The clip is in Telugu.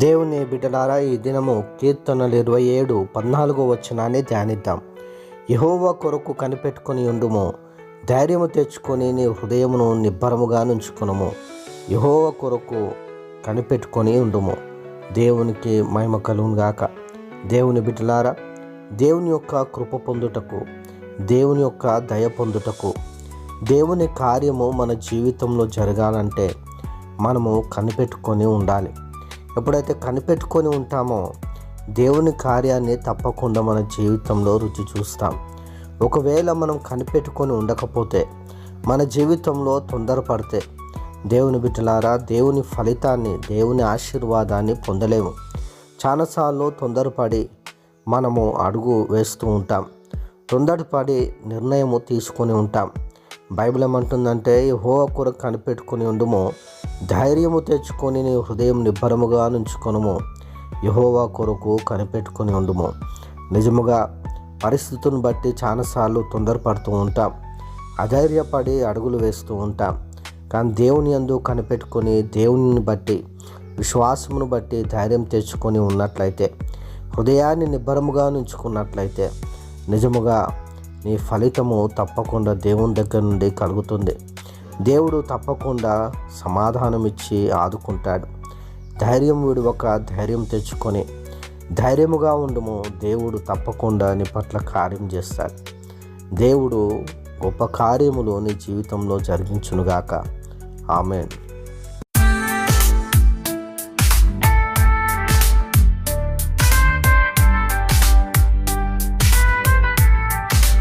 దేవుని బిడ్డలారా ఈ దినము కీర్తనలు ఇరవై ఏడు పద్నాలుగో వచనాన్ని ధ్యానిద్దాం. యహోవ కొరకు కనిపెట్టుకొని ఉండుము. ధైర్యము తెచ్చుకొని నీ హృదయమును నిబ్బరముగా నుంచుకునుము. యహోవ కొరకు కనిపెట్టుకొని ఉండుము. దేవునికి మహిమ కలుగునుగాక దేవుని బిడ్డలారా దేవుని యొక్క కృప పొందుటకు దేవుని యొక్క దయ పొందుటకు దేవుని కార్యము మన జీవితంలో జరగాలంటే మనము కనిపెట్టుకొని ఉండాలి. ఎప్పుడైతే కనిపెట్టుకొని ఉంటామో దేవుని కార్యాన్ని తప్పకుండా మన జీవితంలో రుచి చూస్తాం. ఒకవేళ మనం కనిపెట్టుకొని ఉండకపోతే మన జీవితంలో తొందరపడితే దేవుని బిడ్డలారా దేవుని ఫలితాన్ని దేవుని ఆశీర్వాదాన్ని పొందలేము. చాలాసార్లు తొందరపడి మనము అడుగు వేస్తూ ఉంటాం. తొందరపడి నిర్ణయము తీసుకొని ఉంటాం. బైబిల్ ఏమంటుందంటే హో కొరకు కనిపెట్టుకుని ఉండుము. ధైర్యము తెచ్చుకొని నీ హృదయం నిబ్బరముగా నుంచుకొనుము. యహోవా కొరకు కనిపెట్టుకొని ఉండుము. నిజముగా పరిస్థితులను బట్టి చాలాసార్లు తొందరపడుతూ ఉంటాం. అధైర్యపడి అడుగులు వేస్తూ ఉంటాం. కానీ దేవుని అందు కనిపెట్టుకొని దేవుని బట్టి విశ్వాసమును బట్టి ధైర్యం తెచ్చుకొని ఉన్నట్లయితే హృదయాన్ని నిబ్బరముగా నుంచుకున్నట్లయితే నిజముగా నీ ఫలితము తప్పకుండా దేవుని దగ్గర నుండి కలుగుతుంది. దేవుడు తప్పకుండా సమాధానం ఇచ్చి ఆదుకుంటాడు. ధైర్యం వీడు ఒక ధైర్యం తెచ్చుకొని ధైర్యముగా ఉండము దేవుడు తప్పకుండా నీ పట్ల కార్యం చేస్తాడు. దేవుడు గొప్ప కార్యములు నీ జీవితంలో జరిగించునుగాక. ఆమెన్.